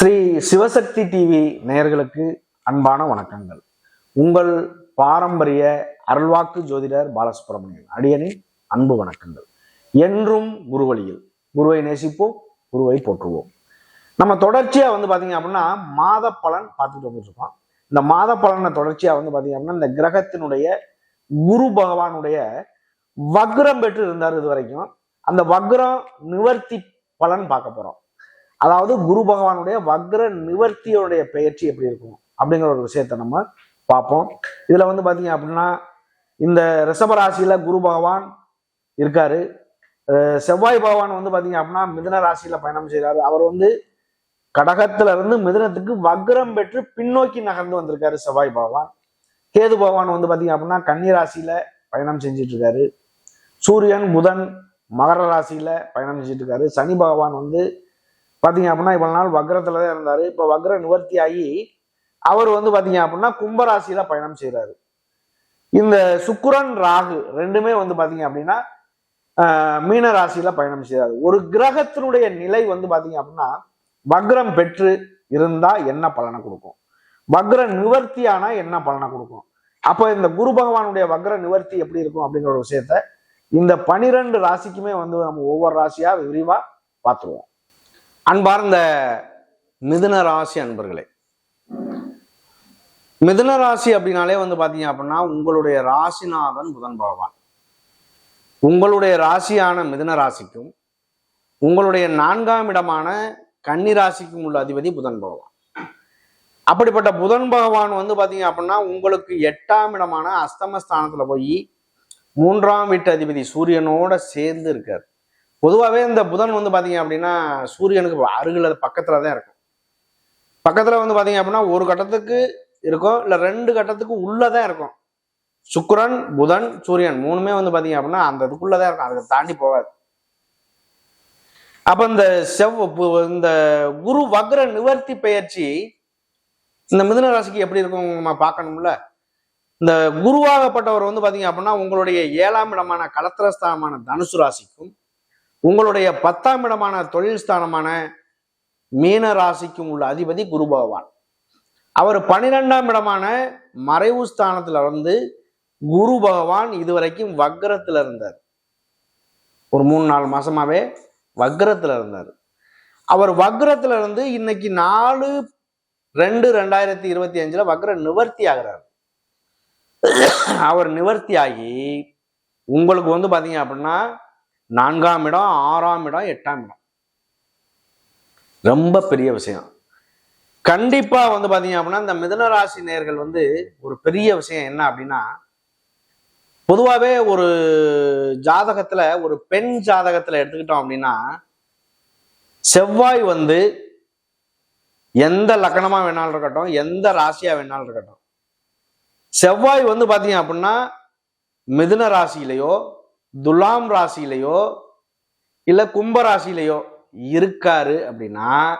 Sri Sivasakthi TV நேயர்களுக்கு அன்பான வணக்கங்கள். உங்கள் பாரம்பரிய அருள்வாக்கு ஜோதிடர் பாலசுப்ரமணியன் அடியனின் அன்பு வணக்கங்கள். என்றும் குருவழியில் குருவை நேசிப்போம் குருவை போற்றுவோம். நம்ம தொடர்ச்சியா வந்து பாத்தீங்க அப்படின்னா மாத பலன் பார்த்துட்டு வந்துட்டு இந்த மாத பலனை தொடர்ச்சியா வந்து பாத்தீங்க அப்படின்னா இந்த கிரகத்தினுடைய குரு பகவானுடைய வக்ரம் பெற்று இருந்தார் இது வரைக்கும். அந்த வக்ரம் நிவர்த்தி பலன் பார்க்க போறோம். அதாவது குரு பகவானுடைய வக்ர நிவர்த்தியோடைய பெயர்ச்சி எப்படி இருக்கும் அப்படிங்கிற ஒரு விஷயத்த நம்ம பார்ப்போம். இதுல வந்து பாத்தீங்க அப்படின்னா இந்த ரிஷபராசியில குரு பகவான் இருக்காரு. செவ்வாய் பகவான் வந்து பாத்தீங்க அப்படின்னா மிதுன ராசியில பயணம் செய்கிறாரு அவர் வந்து கடகத்துல இருந்து மிதுனத்துக்கு வக்ரம் பெற்று பின்னோக்கி நகர்ந்து வந்திருக்காரு செவ்வாய் பகவான். கேது பகவான் வந்து பாத்தீங்க அப்படின்னா கன்னி ராசியில பயணம் செஞ்சிட்டு இருக்காரு. சூரியன் புதன் மகர ராசியில பயணம் செஞ்சுட்டு இருக்காரு. சனி பகவான் வந்து பார்த்தீங்க அப்படின்னா இவ்வளவு நாள் வக்ரத்துல தான் இருந்தார். இப்போ வக்ர நிவர்த்தி ஆகி அவர் வந்து பார்த்தீங்க அப்படின்னா கும்பராசியில் பயணம் செய்கிறாரு இந்த சுக்கிரன் ராகு ரெண்டுமே வந்து பார்த்தீங்க அப்படின்னா மீன ராசியில் பயணம் செய்கிறாரு ஒரு கிரகத்தினுடைய நிலை வந்து பார்த்தீங்க அப்படின்னா வக்ரம் பெற்று இருந்தால் என்ன பலனை கொடுக்கும்? வக்ர நிவர்த்தி ஆனால் என்ன பலனை கொடுக்கும்? அப்போ இந்த குரு பகவானுடைய வக்ர நிவர்த்தி எப்படி இருக்கும் அப்படிங்கிற ஒரு விஷயத்த இந்த பனிரெண்டு ராசிக்குமே வந்து நம்ம ஒவ்வொரு ராசியாக விரிவாக பார்த்துருவோம் அன்பார்ந்த மிதுன ராசி அன்பர்களே. மிதுன ராசி அப்படின்னாலே வந்து பார்த்தீங்க அப்படின்னா உங்களுடைய ராசிநாதன் புதன் பகவான். உங்களுடைய ராசியான மிதுன ராசிக்கும் உங்களுடைய நான்காம் இடமான கன்னி ராசிக்கும் உள்ள அதிபதி புதன் பகவான். அப்படிப்பட்ட புதன் பகவான் வந்து பார்த்தீங்க அப்படின்னா உங்களுக்கு எட்டாம் இடமான அஸ்தமஸ்தானத்தில் போய் மூன்றாம் வீட்டு அதிபதி சூரியனோட சேர்ந்து இருக்கார். பொதுவாகவே இந்த புதன் வந்து பார்த்தீங்க அப்படின்னா சூரியனுக்கு அருகில் பக்கத்தில் தான் இருக்கும். பக்கத்தில் வந்து பார்த்தீங்க அப்படின்னா ஒரு கட்டத்துக்கு இருக்கும் இல்லை ரெண்டு கட்டத்துக்கு உள்ளே தான் இருக்கும். சுக்கரன் புதன் சூரியன் மூணுமே வந்து பார்த்தீங்க அப்படின்னா அந்த இதுக்குள்ளே தான் இருக்கும் அதுக்கு தாண்டி போகாது. அப்போ இந்த செவ் பு- இந்த குரு வக்ர நிவர்த்தி பயிற்சி இந்த மிதுன ராசிக்கு எப்படி இருக்கும் நம்ம பார்க்கணும்ல? இந்த குருவாகப்பட்டவர் வந்து பார்த்தீங்க அப்படின்னா உங்களுடைய ஏழாம் இடமான கலத்திரஸ்தானமான தனுசு ராசிக்கும் உங்களுடைய பத்தாம் இடமான தொழில் ஸ்தானமான மீன ராசிக்கும் உள்ள அதிபதி குரு பகவான். அவர் பன்னிரெண்டாம் இடமான மறைவு ஸ்தானத்துல இருந்து குரு பகவான் இதுவரைக்கும் வக்ரத்துல இருந்தார். ஒரு மூணு நாலு மாசமாவே வக்ரத்துல இருந்தார். அவர் வக்ரத்துல இருந்து இன்னைக்கு நாலு ரெண்டு ரெண்டாயிரத்தி இருபத்தி அஞ்சுல வக்ர நிவர்த்தி ஆகிறார். அவர் நிவர்த்தி ஆகி உங்களுக்கு வந்து பாத்தீங்க அப்படின்னா நான்காம் இடம் ஆறாம் இடம் எட்டாம் இடம். ரொம்ப பெரிய விஷயம். கண்டிப்பா வந்து பாத்தீங்க அப்படின்னா இந்த மிதுன ராசி நேர்கள் வந்து ஒரு பெரிய விஷயம் என்ன அப்படின்னா பொதுவாகவே ஒரு ஜாதகத்துல ஒரு பெண் ஜாதகத்துல எடுத்துக்கிட்டோம் அப்படின்னா செவ்வாய் வந்து எந்த லக்கணமா வேணாலும் இருக்கட்டும் எந்த ராசியா வேணாலும் இருக்கட்டும். செவ்வாய் வந்து பாத்தீங்க அப்படின்னா மிதுன ராசியிலையோ துலாம் ராசியிலையோ இல்லை கும்ப ராசியிலையோ இருக்காரு அப்படின்னா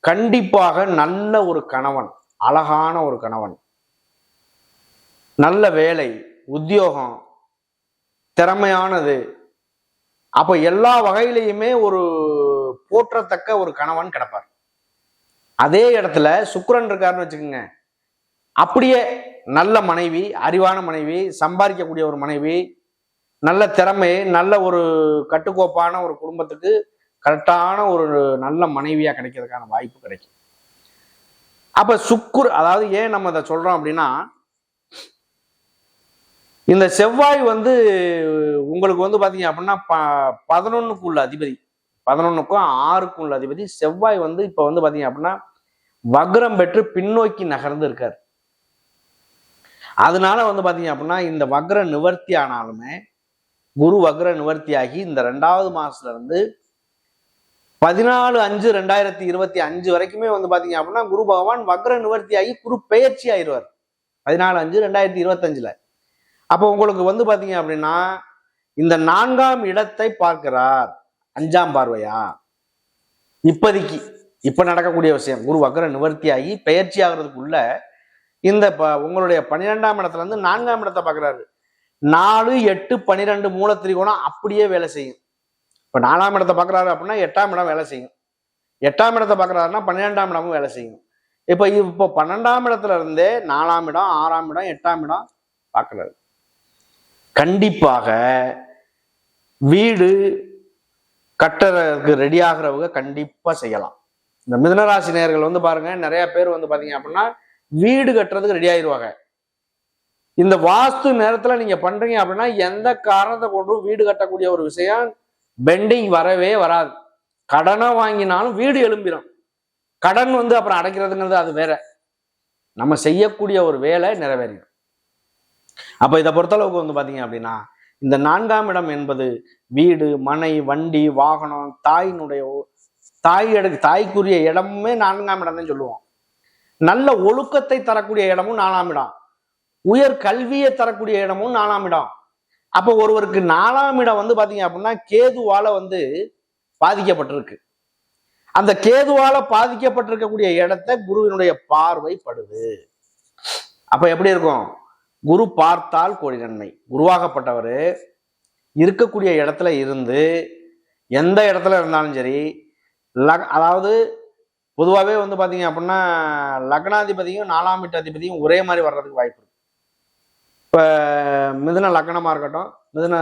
கண்டிப்பாக நல்ல ஒரு கணவன் அழகான ஒரு கணவன். நல்ல வேலை உத்தியோகம் திறமையானது. அப்ப எல்லா வகையிலையுமே ஒரு போற்றத்தக்க ஒரு கணவன் கிடப்பார். அதே இடத்துல சுக்கரன் இருக்காருன்னு வச்சுக்கோங்க. அப்படியே நல்ல மனைவி அறிவான மனைவி சம்பாதிக்கக்கூடிய ஒரு மனைவி நல்ல திறமை நல்ல ஒரு கட்டுக்கோப்பான ஒரு குடும்பத்துக்கு கரெக்டான ஒரு நல்ல மனைவியாக கிடைக்கிறதுக்கான வாய்ப்பு கிடைக்கும். அப்போ சுக்குர் அதாவது ஏன் நம்ம இதை சொல்கிறோம் அப்படின்னா இந்த செவ்வாய் வந்து உங்களுக்கு வந்து பார்த்தீங்க அப்படின்னா ப பதினொன்னுக்கு உள்ள அதிபதி பதினொன்றுக்கும் ஆறுக்கும் உள்ள அதிபதி செவ்வாய் வந்து இப்போ வந்து பார்த்தீங்க அப்படின்னா வக்ரம் பெற்று பின்னோக்கி நகர்ந்து இருக்கார். அதனால வந்து பார்த்தீங்க அப்படின்னா இந்த வக்ர நிவர்த்தி ஆனாலுமே குரு வக்ர நிவர்த்தியாகி இந்த ரெண்டாவது மாசத்துல இருந்து பதினாலு அஞ்சு ரெண்டாயிரத்தி இருபத்தி அஞ்சு வரைக்குமே வந்து பாத்தீங்க அப்படின்னா குரு பகவான் வக்ர நிவர்த்தி ஆகி குரு பெயர்ச்சி ஆயிடுவார். பதினாலு அஞ்சு ரெண்டாயிரத்தி இருபத்தஞ்சுல. அப்போ உங்களுக்கு வந்து பாத்தீங்க அப்படின்னா இந்த நான்காம் இடத்தை பார்க்கிறார். அஞ்சாம் பார்வையா? இப்போதைக்கு இப்ப நடக்கக்கூடிய விஷயம். குரு வக்ர நிவர்த்தியாகி பெயர்ச்சி ஆகிறதுக்குள்ள இந்த ப- உங்களுடைய பன்னிரெண்டாம் இடத்துல இருந்து நான்காம் இடத்தை பார்க்குறாரு. நாலு எட்டு பன்னிரெண்டு மூல திரிகோணம் அப்படியே வேலை செய்யும். இப்போ நாலாம் இடத்தை பார்க்குறாரு அப்படின்னா எட்டாம் இடம் வேலை செய்யும். எட்டாம் இடத்தை பார்க்குறாருன்னா பன்னிரெண்டாம் இடமும் வேலை செய்யும். இப்போ இப்போ பன்னெண்டாம் இடத்துல இருந்தே நாலாம் இடம் ஆறாம் இடம் எட்டாம் இடம் பார்க்கறாரு. கண்டிப்பாக வீடு கட்டுறதுக்கு ரெடி ஆகிறவங்க கண்டிப்பாக செய்யலாம். இந்த மிதனராசி நேர்கள் வந்து பாருங்க நிறைய பேர் வந்து பார்த்தீங்க அப்படின்னா வீடு கட்டுறதுக்கு ரெடி ஆயிடுவாங்க இந்த வாஸ்து நேரத்துல நீங்க பண்றீங்க அப்படின்னா எந்த காரணத்தை கொண்டும் வீடு கட்டக்கூடிய ஒரு விஷயம் பெண்டிங் வரவே வராது. கடனை வாங்கினாலும் வீடு எழும்பிடும் கடன் வந்து அப்புறம் அடைக்கிறதுங்கிறது அது வேற. நம்ம செய்யக்கூடிய ஒரு வேலை நிறைவேறிடும். அப்ப இதை பொறுத்தளவுக்கு வந்து பாத்தீங்க அப்படின்னா இந்த நான்காம் இடம் என்பது வீடு மனை வண்டி வாகனம் தாயினுடைய தாய் எடு தாய்க்குரிய இடமுமே நான்காம் இடம் தான் சொல்லுவோம். நல்ல ஒழுக்கத்தை தரக்கூடிய இடமும் நாலாம் இடம். உயர் கல்வியை தரக்கூடிய இடமும் நாலாம் இடம். அப்போ ஒருவருக்கு நாலாம் இடம் வந்து பாத்தீங்க அப்படின்னா கேதுவால வந்து பாதிக்கப்பட்டிருக்கு. அந்த கேதுவால பாதிக்கப்பட்டிருக்கக்கூடிய இடத்த குருவினுடைய பார்வை படுது. அப்ப எப்படி இருக்கும்? குரு பார்த்தால் கோடி நன்மை குருவாகப்பட்டவர் இருக்கக்கூடிய இடத்துல இருந்து எந்த இடத்துல இருந்தாலும் சரி அதாவது பொதுவாகவே வந்து பார்த்தீங்க அப்படின்னா லக்னாதிபதியும் நாலாம் வீட்டு அதிபதியும் ஒரே மாதிரி வர்றதுக்கு வாய்ப்பு இருக்கு. இப்போ மிதுன லக்னமாக இருக்கட்டும் மிதுன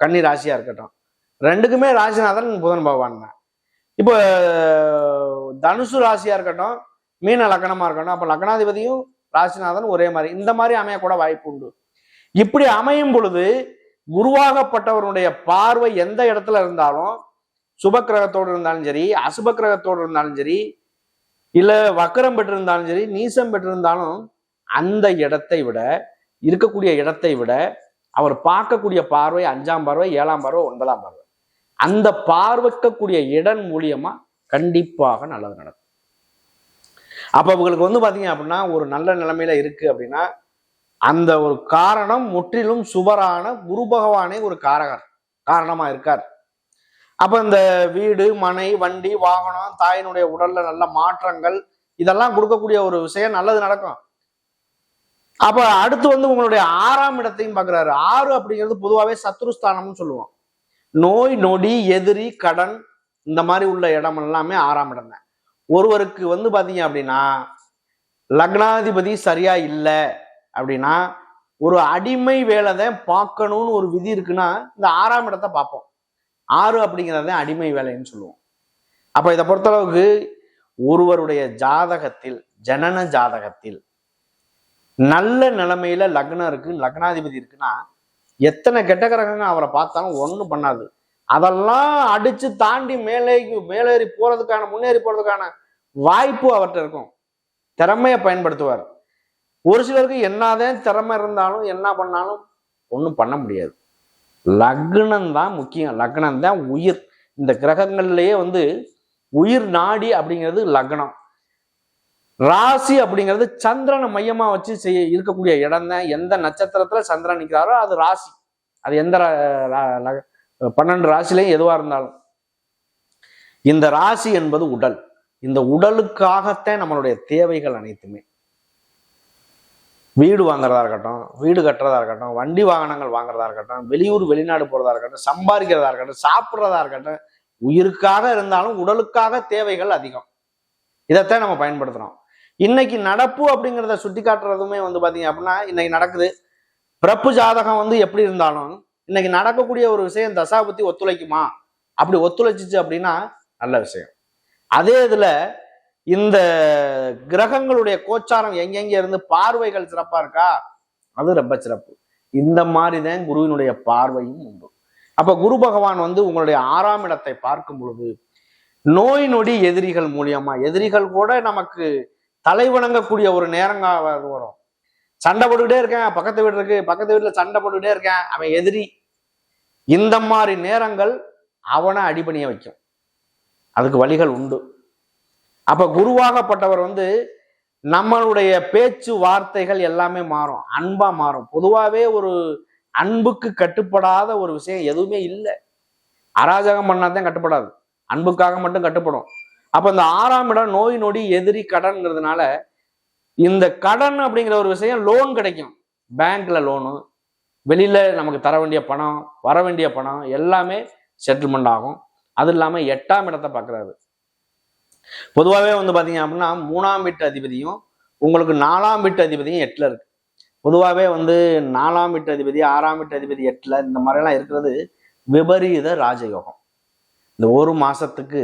கன்னி ராசியாக இருக்கட்டும் ரெண்டுக்குமே ராசிநாதன் புதன் பகவான் தான். இப்போ தனுசு ராசியாக இருக்கட்டும் மீன லக்னமாக இருக்கட்டும் அப்போ லக்னாதிபதியும் ராசிநாதன் ஒரே மாதிரி இந்த மாதிரி அமையக்கூட வாய்ப்பு உண்டு. இப்படி அமையும் பொழுது உருவாகப்பட்டவருடைய பார்வை எந்த இடத்துல இருந்தாலும் சுப கிரகத்தோடு இருந்தாலும் சரி அசுப கிரகத்தோடு இருந்தாலும் சரி இல்லை வக்கரம் பெற்றிருந்தாலும் சரி நீசம் பெற்றிருந்தாலும் அந்த இடத்தை விட இருக்கக்கூடிய இடத்தை விட அவர் பார்க்கக்கூடிய பார்வை அஞ்சாம் பார்வை ஏழாம் பார்வை ஒன்பதாம் பார்வை. அந்த பார்வைக்கக்கூடிய இடம் மூலியமா கண்டிப்பாக நல்லது நடக்கும். அப்ப இவங்களுக்கு வந்து பாத்தீங்க அப்படின்னா ஒரு நல்ல நிலைமையில இருக்கு அப்படின்னா அந்த ஒரு காரணம் முற்றிலும் சுவரான குரு பகவானே ஒரு காரகர் காரணமா இருக்கார். அப்ப இந்த வீடு மனை வண்டி வாகனம் தாயினுடைய உடல்ல நல்ல மாற்றங்கள் இதெல்லாம் கொடுக்கக்கூடிய ஒரு விஷயம் நல்லது நடக்கும். அப்ப அடுத்து வந்து உங்களுடைய ஆறாம் இடத்தையும் பாக்குறாரு ஆறு அப்படிங்கிறது பொதுவாகவே சத்ருஸ்தானம்னு சொல்லுவோம். நோய் நொடி எதிரி கடன் இந்த மாதிரி உள்ள இடம் எல்லாமே ஆறாம் இடம் தான். ஒருவருக்கு வந்து பாத்தீங்க அப்படின்னா லக்னாதிபதி சரியா இல்லை அப்படின்னா ஒரு அடிமை வேலை தான் பார்க்கணும்னு ஒரு விதி இருக்குன்னா இந்த ஆறாம் இடத்தை பார்ப்போம். ஆறு அப்படிங்கிறது தான் அடிமை வேலைன்னு சொல்லுவோம். அப்ப இதை பொறுத்தளவுக்கு ஒருவருடைய ஜாதகத்தில் ஜனன ஜாதகத்தில் நல்ல நிலைமையில லக்னம் இருக்கு லக்னாதிபதி இருக்குன்னா எத்தனை கெட்ட கிரகங்கள் அவரை பார்த்தாலும் ஒன்றும் பண்ணாது. அதெல்லாம் அடிச்சு தாண்டி மேலே மேலேறி போறதுக்கான முன்னேறி போறதுக்கான வாய்ப்பு அவர்கிட்ட இருக்கும். திறமையை பயன்படுத்துவார். ஒரு சிலருக்கு என்னதான் திறமை இருந்தாலும் என்ன பண்ணாலும் ஒன்றும் பண்ண முடியாது. லக்னம் தான் முக்கியம். லக்னம் தான் உயிர். இந்த கிரகங்கள்லேயே வந்து உயிர் நாடி அப்படிங்கிறது லக்னம். ராசி அப்படிங்கிறது சந்திரனை மையமா வச்சு செய்ய இருக்கக்கூடிய இடம் தான். எந்த நட்சத்திரத்துல சந்திரன் நிற்கிறாரோ அது ராசி. அது எந்த ரா- ரா- பன்னெண்டு ராசிலையும் எதுவா இருந்தாலும். இந்த ராசி என்பது உடல். இந்த உடலுக்காகத்தான் நம்மளுடைய தேவைகள் அனைத்துமே. வீடு வாங்குறதா இருக்கட்டும் வீடு கட்டுறதா இருக்கட்டும் வண்டி வாகனங்கள் வாங்குறதா இருக்கட்டும் வெளியூர் வெளிநாடு போறதா இருக்கட்டும் சம்பாதிக்கிறதா இருக்கட்டும் சாப்பிட்றதா இருக்கட்டும் உயிருக்காக இருந்தாலும் உடலுக்காக தேவைகள் அதிகம். இதைத்தான் நம்ம பயன்படுத்துறோம். இன்னைக்கு நடப்பு அப்படிங்கிறத சுட்டி காட்டுறதுமே வந்து பாத்தீங்க அப்படின்னா இன்னைக்கு நடக்குது. பிறப்பு ஜாதகம் வந்து எப்படி இருந்தாலும் இன்னைக்கு நடக்கக்கூடிய ஒரு விஷயம் தசாபுத்தி ஒத்துழைக்குமா? அப்படி ஒத்துழைச்சிச்சு அப்படின்னா நல்ல விஷயம். அதே இதுல இந்த கிரகங்களுடைய கோச்சாரம் எங்கெங்க இருந்து பார்வைகள் சிறப்பா இருக்கா? அது ரொம்ப சிறப்பு. இந்த மாதிரி தான் குருவினுடைய பார்வையும் உண்டு. அப்ப குரு பகவான் வந்து உங்களுடைய ஆறாம் இடத்தை பார்க்கும் பொழுது நோய் நொடி எதிரிகள் மூலியமா எதிரிகள் கூட நமக்கு தலை வணங்கக்கூடிய ஒரு நேரங்க வரும். சண்டை போட்டுக்கிட்டே இருக்கேன் பக்கத்து வீடு இருக்கு பக்கத்து வீட்டில் சண்டை போட்டுக்கிட்டே இருக்கேன் அவன் எதிரி. இந்த மாதிரி நேரங்கள் அவனை அடிபணிய வைக்கும். அதுக்கு வழிகள் உண்டு. அப்போ குருவாகப்பட்டவர் வந்து நம்மளுடைய பேச்சு வார்த்தைகள் எல்லாமே மாறும் அன்பா மாறும். பொதுவாகவே ஒரு அன்புக்கு கட்டுப்படாத ஒரு விஷயம் எதுவுமே இல்லை. அராஜகம் பண்ணாதான் கட்டுப்படாது. அன்புக்காக மட்டும் கட்டுப்படும். அப்ப இந்த ஆறாம் இடம் நோய் நொடி எதிரி கடன்ங்கிறதுனால இந்த கடன் அப்படிங்கிற ஒரு விஷயம் லோன் கிடைக்கும். பேங்க்ல லோனு வெளியில நமக்கு தர வேண்டிய பணம் வர வேண்டிய பணம் எல்லாமே செட்டில்மெண்ட் ஆகும். அது இல்லாம எட்டாம் இடத்தை பார்க்கறாரு. பொதுவாகவே வந்து பார்த்தீங்க அப்படின்னா மூணாம் வீட்டு அதிபதியும் உங்களுக்கு நாலாம் வீட்டு அதிபதியும் எட்டில் இருக்கு. பொதுவாகவே வந்து நாலாம் வீட்டு அதிபதி ஆறாம் வீட்டு அதிபதி எட்டில் இந்த மாதிரிலாம் இருக்கிறது விபரீத ராஜயோகம். இந்த ஒரு மாசத்துக்கு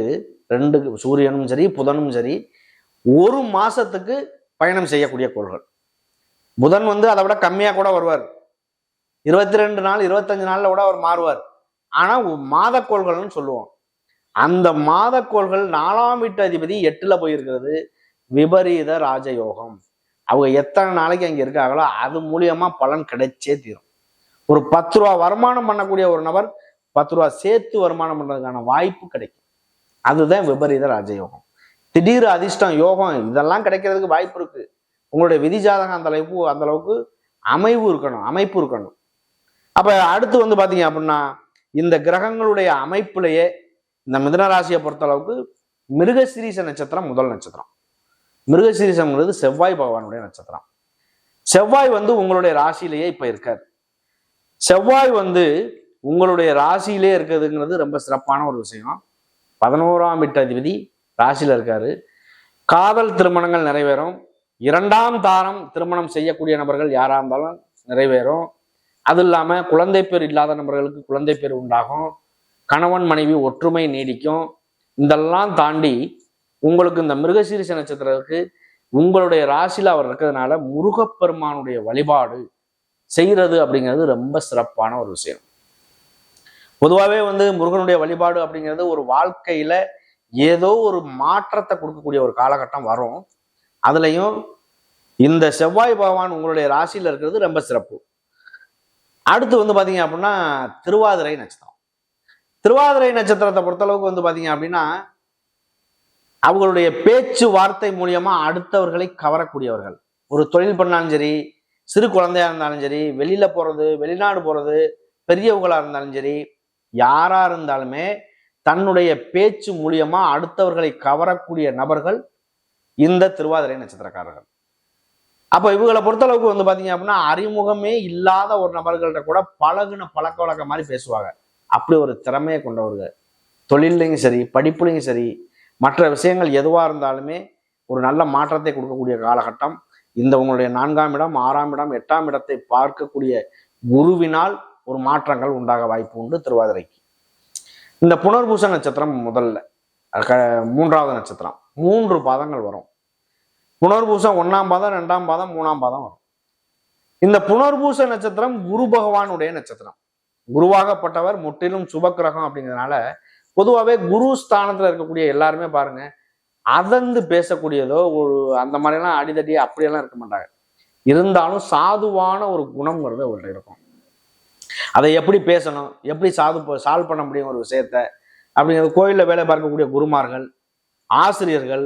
ரெண்டு சூரியனும் சரி புதனும் சரி ஒரு மாசத்துக்கு பயணம் செய்யக்கூடிய கோள்கள். புதன் வந்து அதை விட கம்மியாக கூட வருவார். இருபத்தி ரெண்டு நாள் இருபத்தஞ்சு நாளில் கூட அவர் மாறுவார். ஆனால் மாத கோள்கள்னு சொல்லுவோம். அந்த மாத கோள்கள் நாலாம் வீட்டு அதிபதி எட்டில் போயிருக்கிறது விபரீத ராஜயோகம். அவங்க எத்தனை நாளைக்கு அங்கே இருக்காங்களோ அது மூலியமா பலன் கிடைச்சே தீரும். ஒரு பத்து ரூபா வருமானம் பண்ணக்கூடிய ஒரு நபர் பத்து ரூபா சேர்த்து வருமானம் பண்ணுறதுக்கான வாய்ப்பு கிடைக்கும். அதுதான் விபரீத ராஜயோகம். திடீர் அதிர்ஷ்டம் யோகம் இதெல்லாம் கிடைக்கிறதுக்கு வாய்ப்பு இருக்கு. உங்களுடைய விதி ஜாதகம் அந்த அளவுக்கு அந்த அளவுக்கு அமைவு இருக்கணும் அமைப்பு இருக்கணும். அப்ப அடுத்து வந்து பாத்தீங்க அப்படின்னா இந்த கிரகங்களுடைய அமைப்புலேயே இந்த மிதன ராசியை பொறுத்த அளவுக்கு மிருகசிரீச நட்சத்திரம் முதல் நட்சத்திரம். மிருகசிரீசம்ங்கிறது செவ்வாய் பகவானுடைய நட்சத்திரம். செவ்வாய் வந்து உங்களுடைய ராசியிலேயே இப்ப இருக்காது செவ்வாய் வந்து உங்களுடைய ராசியிலே இருக்கிறதுங்கிறது ரொம்ப சிறப்பான ஒரு விஷயம். பதினோராம் வீட்டு அதிபதி ராசியில இருக்காரு. காதல் திருமணங்கள் நிறைவேறும். இரண்டாம் தாரம் திருமணம் செய்யக்கூடிய நபர்கள் யாராக இருந்தாலும் நிறைவேறும். அது இல்லாமல் குழந்தை பேர் இல்லாத நபர்களுக்கு குழந்தை பேர் உண்டாகும். கணவன் மனைவி ஒற்றுமை நீடிக்கும். இதெல்லாம் தாண்டி உங்களுக்கு இந்த மிருகசீரிச நட்சத்திரத்துக்கு உங்களுடைய ராசியில் அவர் இருக்கிறதுனால முருகப்பெருமானுடைய வழிபாடு செய்கிறது அப்படிங்கிறது ரொம்ப சிறப்பான ஒரு விஷயம். பொதுவாகவே வந்து முருகனுடைய வழிபாடு அப்படிங்கிறது ஒரு வாழ்க்கையில ஏதோ ஒரு மாற்றத்தை கொடுக்கக்கூடிய ஒரு காலகட்டம் வரும். அதுலயும் இந்த செவ்வாய் பகவான் உங்களுடைய ராசியில் இருக்கிறது ரொம்ப சிறப்பு. அடுத்து வந்து பார்த்தீங்க அப்படின்னா திருவாதிரை நட்சத்திரம். திருவாதிரை நட்சத்திரத்தை பொறுத்தளவுக்கு வந்து பார்த்தீங்க அப்படின்னா அவங்களுடைய பேச்சு வார்த்தை மூலியமா அடுத்தவர்களை கவரக்கூடியவர்கள். ஒரு தொழில் பண்ணாலும் சரி சிறு குழந்தையா இருந்தாலும் சரி வெளியில போறது வெளிநாடு போறது பெரியவங்களா இருந்தாலும் சரி யாரா இருந்தாலுமே தன்னுடைய பேச்சு மூலியமா அடுத்தவர்களை கவரக்கூடிய நபர்கள் இந்த திருவாதிரை நட்சத்திரக்காரர்கள். அப்ப இவங்களை பொறுத்தளவுக்கு வந்து பாத்தீங்க அப்படின்னா அறிமுகமே இல்லாத ஒரு நபர்கள்ட்ட கூட பழகுன பழக்க வழக்க மாதிரி பேசுவாங்க. அப்படி ஒரு திறமையை கொண்டவர்கள். தொழிலையும் சரி படிப்புலையும் சரி மற்ற விஷயங்கள் எதுவாக இருந்தாலுமே ஒரு நல்ல மாற்றத்தை கொடுக்கக்கூடிய காலகட்டம். இந்த உங்களுடைய நான்காம் இடம் ஆறாம் இடம் எட்டாம் இடத்தை பார்க்கக்கூடிய குருவினால் ஒரு மாற்றங்கள் உண்டாக வாய்ப்பு உண்டு திருவாதிரைக்கு. இந்த புனர்பூச நட்சத்திரம் முதல்ல மூன்றாவது நட்சத்திரம். மூன்று பாதங்கள் வரும். புனர்பூசம் ஒன்னாம் பாதம் ரெண்டாம் பாதம் மூணாம் பாதம் வரும். இந்த புனர்பூச நட்சத்திரம் குரு பகவானுடைய நட்சத்திரம். குருவாகப்பட்டவர் முற்றிலும் சுபக்கிரகம் அப்படிங்கிறதுனால பொதுவாகவே குரு ஸ்தானத்துல இருக்கக்கூடிய எல்லாருமே பாருங்க அதந்து பேசக்கூடியதோ ஒரு அந்த மாதிரிலாம் அடிதடி அப்படியெல்லாம் இருக்க மாட்டாங்க. இருந்தாலும் சாதுவான ஒரு குணம்ங்கிறது அவர்கிட்ட இருக்கும். அதை எப்படி பேசணும் எப்படி சாது சால்வ் பண்ண முடியும் ஒரு விஷயத்த அப்படிங்கிறது கோயிலில் வேலை பார்க்கக்கூடிய குருமார்கள் ஆசிரியர்கள்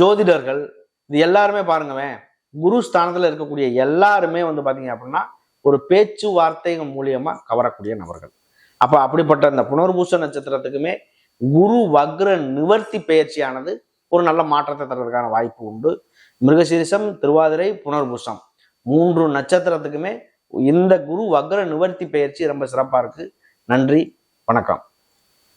ஜோதிடர்கள் இது எல்லாருமே பாருங்கவேன் குரு ஸ்தானத்துல இருக்கக்கூடிய எல்லாருமே வந்து பார்த்தீங்க அப்படின்னா ஒரு பேச்சு வார்த்தைகள் மூலியமா கவரக்கூடிய நபர்கள். அப்போ அப்படிப்பட்ட இந்த புனர்பூச நட்சத்திரத்துக்குமே குரு வக்ர நிவர்த்தி பயிற்சியானது ஒரு நல்ல மாற்றத்தை தர்றதுக்கான வாய்ப்பு உண்டு. மிருகசீரிசம் திருவாதிரை புனர்பூசம் மூன்று நட்சத்திரத்துக்குமே இந்த குரு வக்ர நிவர்த்தி பயிற்சி ரொம்ப சிறப்பாக இருக்குது நன்றி வணக்கம்.